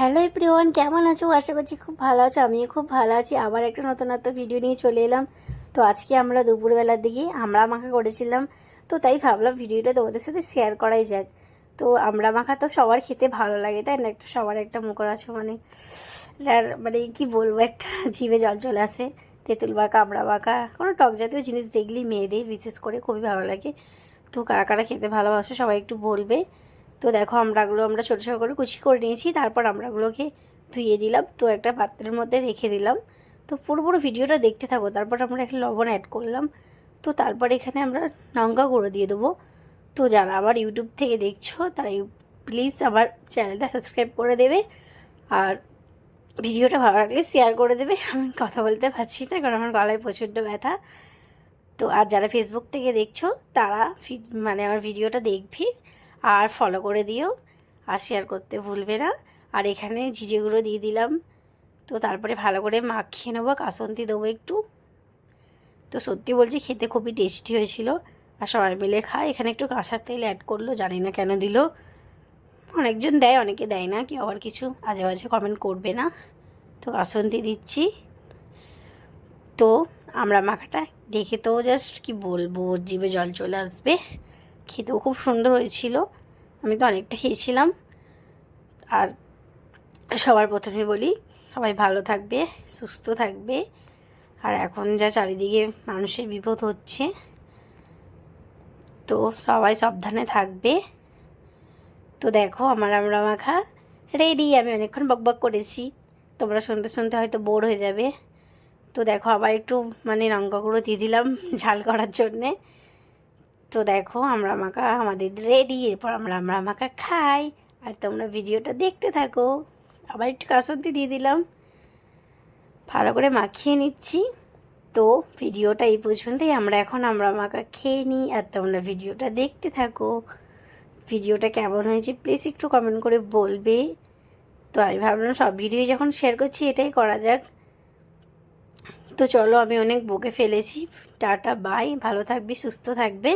Hello everyone কেমন আছো? আশা করছি খুব ভালো আছো, আমিও খুব ভালো আছি। আবার একটা নতুন নতুন ভিডিও নিয়ে চলে এলাম। তো আজকে আমরা দুপুরবেলার দিকে আমরা মাখা করেছিলাম। তো তাই ভাবলাম ভিডিওটা তোমাদের সাথে শেয়ার করাই যাক। তো আমরা মাখা তো সবার খেতে ভালো লাগে, তাই না? একটা সবার একটা মুখর আছে মানে মানে কি বলব, একটা জিভে জল চলে আসে। তেঁতুল বাঁকা আমড়া মাখা, কোনো টক জাতীয় জিনিস দেখলেই মেয়েদের বিশেষ করে খুবই ভালো লাগে। তো কারা কারা খেতে ভালোবাসো সবাই একটু বলবে। দেখো আমড়াগুলো আমরা ছোটো ছোটো করে কুচি করে নিয়েছি, তারপর আমড়াগুলোকে ধুয়ে দিলাম। তো একটা পাত্রের মধ্যে রেখে দিলাম। তো পুরো পুরো ভিডিওটা দেখতে থাকো, তারপর আমরা এখানে লবণ অ্যাড করলাম। তো তারপর এখানে আমরা লঙ্কা গুঁড়ো দিয়ে দেবো। তো যারা আবার ইউটিউব থেকে দেখছ, তারা প্লিজ আমার চ্যানেলটা সাবস্ক্রাইব করে দেবে। আর ভিডিওটা ভালো লাগলে শেয়ার করে দেবে। আমি কথা বলতে পারছি না, কারণ আমার গলায় প্রচণ্ড ব্যথা। তো আর যারা ফেসবুক থেকে দেখছ, তারা মানে আমার ভিডিওটা দেখবি। আর ফলো করে দিও, আর শেয়ার করতে ভুলবে না। আর এখানে গুঁড়ো দিয়ে দিলাম। তো তারপরে ভালো করে মাখিয়ে নেব, কাসন্তি দেবো একটু। তো সত্যি বলছি, খেতে খুবই টেস্টি হয়েছিল। আর সবাই মিলে খায়। এখানে একটু কাঁসার তেল অ্যাড করল, জানি না কেন দিল। অনেকজন দেয়, অনেকে দেয় না, কেউ আবার কিছু আজে বাজে কমেন্ট করবে না। তো কাসন্তি দিচ্ছি। তো আমরা মাখাটা দেখে তো জাস্ট কি বলব, জিভে জল চলে আসবে। খেতেও খুব সুন্দর হয়েছিল। আমি তো অনেকটা খেয়েছিলাম। আর সবার প্রথমে বলি, সবাই ভালো থাকবে, সুস্থ থাকবে। আর এখন যা চারিদিকে মানুষের বিপদ হচ্ছে, তো সবাই সাবধানে থাকবে। তো দেখো, আমার আমরা মাখা রেডি আমি অনেকক্ষণ বকবক করেছি। তোমরা শুনতে শুনতে হয়তো বোর হয়ে যাবে। তো দেখো, আবার একটু মানে লঙ্কা গুঁড়ো দিয়ে দিলাম ঝাল করার জন্যে। তো দেখো, আমরা মাখা আমাদের রেডি এরপর আমরা আমরা মাখা খাই। আর তোমরা ভিডিওটা দেখতে থাকো। আবার একটু কাসন্তি দিয়ে দিলাম। ভালো করে মাখিয়ে নিচ্ছি। তো ভিডিওটা এই পর্যন্তই। আমরা এখন, আমরা মাখা খেয়ে নিই আর তোমরা ভিডিওটা দেখতে থাকো। ভিডিওটা কেমন হয়েছে প্লিজ একটু কমেন্ট করে বলবে। তো আমি ভাবলাম, সব ভিডিও যখন শেয়ার করছি, এটাই করা যাক। তো চলো, আমি অনেক বকে ফেলেছি। টাটা বাই ভালো থাকবি, সুস্থ থাকবে।